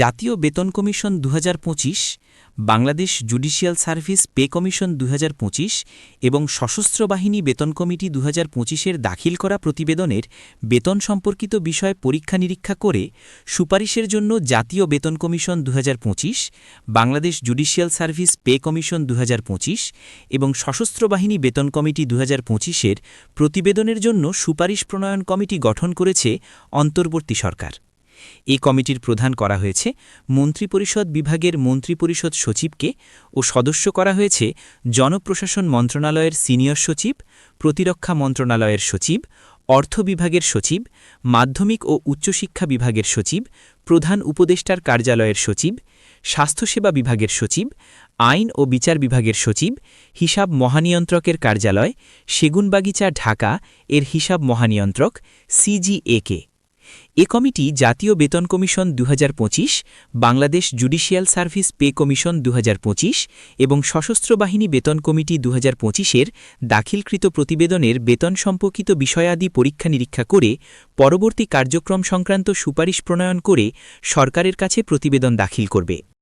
জাতীয় বেতন কমিশন দু হাজার পঁচিশ, Bangladesh judicial service pay commission দুহাজার পঁচিশ এবং সশস্ত্র বাহিনী বেতন কমিটি দু এর দাখিল করা প্রতিবেদনের বেতন সম্পর্কিত বিষয় পরীক্ষা নিরীক্ষা করে সুপারিশের জন্য জাতীয় বেতন কমিশন দু হাজার পঁচিশ, Bangladesh judicial service pay commission দু হাজার পঁচিশ এবং সশস্ত্র বাহিনী বেতন কমিটি দু এর প্রতিবেদনের জন্য সুপারিশ প্রণয়ন কমিটি গঠন করেছে অন্তর্বর্তী সরকার। এ কমিটির প্রধান করা হয়েছে মন্ত্রিপরিষদ বিভাগের মন্ত্রিপরিষদ সচিবকে ও সদস্য করা হয়েছে জনপ্রশাসন মন্ত্রণালয়ের সিনিয়র সচিব, প্রতিরক্ষা মন্ত্রণালয়ের সচিব, অর্থ বিভাগের সচিব, মাধ্যমিক ও উচ্চশিক্ষা বিভাগের সচিব, প্রধান উপদেষ্টার কার্যালয়ের সচিব, স্বাস্থ্যসেবা বিভাগের সচিব, আইন ও বিচার বিভাগের সচিব, হিসাব মহানিয়ন্ত্রকের কার্যালয়, সেগুনবাগিচা ঢাকা, এর হিসাব মহানিয়ন্ত্রক, সিজিএকে। এ কমিটি জাতীয় বেতন কমিশন দুহাজার পঁচিশ, Bangladesh judicial service pay commission দুহাজার পঁচিশ এবং সশস্ত্র বাহিনী বেতন কমিটি দু পঁচিশের দাখিলকৃত প্রতিবেদনের বেতন সম্পর্কিত বিষয়াদি পরীক্ষা নিরীক্ষা করে পরবর্তী কার্যক্রম সংক্রান্ত সুপারিশ প্রণয়ন করে সরকারের কাছে প্রতিবেদন দাখিল করবে।